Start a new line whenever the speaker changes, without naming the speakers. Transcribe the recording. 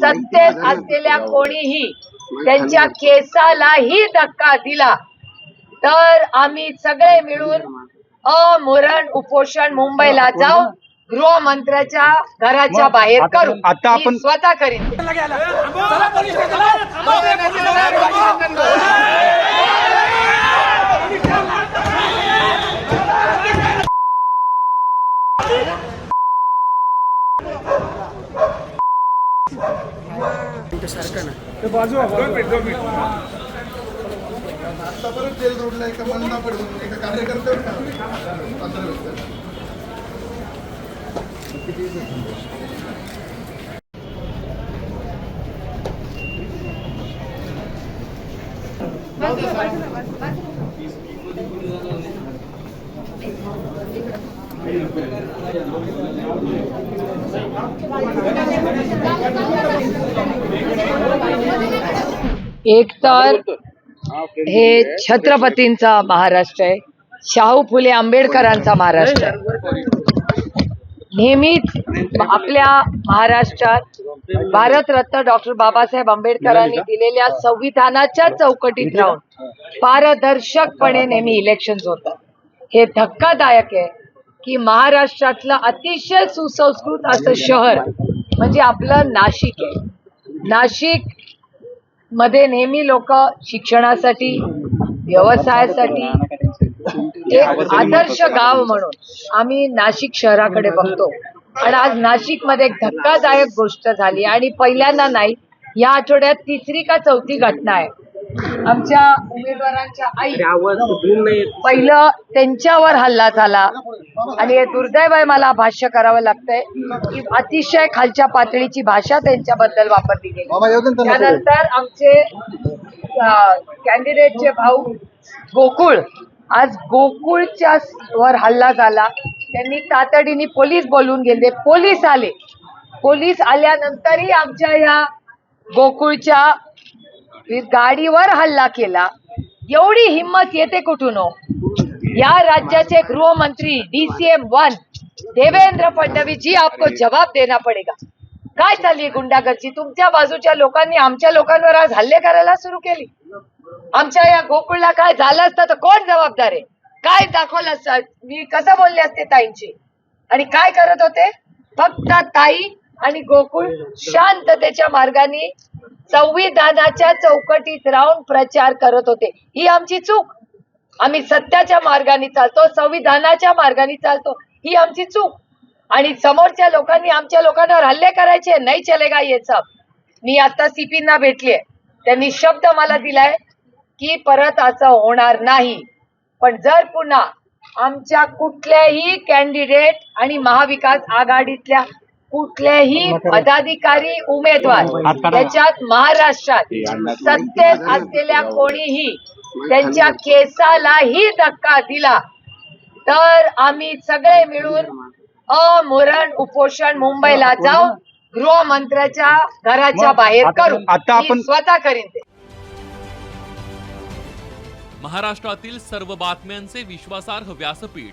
सत्तेत असलेल्या कोणीही त्यांच्या केसालाही धक्का दिला तर आम्ही सगळे मिळून अमरण उपोषण मुंबईला जाऊन गृहमंत्र्याच्या घराच्या बाहेर करू
आता आपण-
स्वतः करीन
आतापर्यंत जेल रोडला एका मलना पडून एका कार्यकर्त्यावर पंधरा व्यक्ती.
एक तर हे छत्रपतींचा महाराष्ट्र आहे. शाहू फुले आंबेडकरांचा महाराष्ट्र आहे. नेहमीच आपल्या महाराष्ट्रात भारतरत्न डॉक्टर बाबासाहेब आंबेडकरांनी दिलेल्या संविधानाच्या चौकटीत राहून पारदर्शकपणे नेहमी इलेक्शन होतात. हे धक्कादायक आहे की महाराष्ट्रातलं अतिशय सुसंस्कृत असं शहर म्हणजे आपलं नाशिक आहे. नाशिक मध्ये नेहमी लोक शिक्षणासाठी व्यवसायासाठी एक आदर्श गाव म्हणून आम्ही नाशिक शहराकडे बघतो. आणि आज नाशिकमध्ये एक धक्कादायक गोष्ट झाली आणि पहिल्यांदा नाही या आठवड्यात तिसरी का चौथी घटना आहे. आमच्या उमेदवारांच्या आई पहिलं त्यांच्यावर हल्ला झाला. आणि हे दुर्दैव आहे मला भाष्य करावं लागतंय की अतिशय खालच्या पातळीची भाषा त्यांच्याबद्दल वापरली गेली. त्यानंतर आमचे कॅन्डिडेटचे भाऊ गोकुळ आज गोकुळच्या वर हल्ला झाला. त्यांनी तातडीने पोलीस बोलवून गेले. पोलीस आले. पोलीस आल्यानंतरही आमच्या या गोकुळच्या गाडीवर हल्ला केला. एवढी हिंमत येते कुठून हो? या राज्याचे गृहमंत्री डीसीएम वन देवेंद्र फडणवीस जी आपको जवाब देना पडेगा. काय चालली गुंडागर्दी? तुमच्या बाजूच्या लोकांनी आमच्या लोकांवर आज हल्ले करायला सुरू केली. आमच्या या गोकुळला काय झालं असतं तर कोण जबाबदार आहे? काय दाखवलं असतं? मी कसं बोलले असते ताईंची? आणि काय करत होते? फक्त ताई आणि गोकुळ शांततेच्या मार्गाने संविधानाच्या चौकटीत राहून प्रचार करत होते. ही आमची चूक. आम्ही सत्याच्या मार्गाने चालतो संविधानाच्या मार्गाने चालतो. ही आमची चूक. आणि समोरच्या लोकांनी आमच्या लोकांवर हल्ले करायचे नाही चलेगा ये सब. मी आता सीपींना भेटलीये. त्यांनी शब्द मला दिलाय की परत असं होणार नाही. पण जर पुन्हा आमच्या कुठल्याही कॅन्डिडेट आणि महाविकास आघाडीतल्या कुठलेही पदाधिकारी उमेदवार त्याच्यात महाराष्ट्रात सत्तेत असलेल्या कोणीही त्यांच्या केसालाही धक्का दिला तर आम्ही सगळे मिळून अमरण उपोषण मुंबईला जाऊन गृहमंत्र्याच्या घराच्या बाहेर करू.
आता आपण-
स्वतः करीन ते.
महाराष्ट्रातील सर्व बातम्यांचे विश्वासार्ह व्यासपीठ.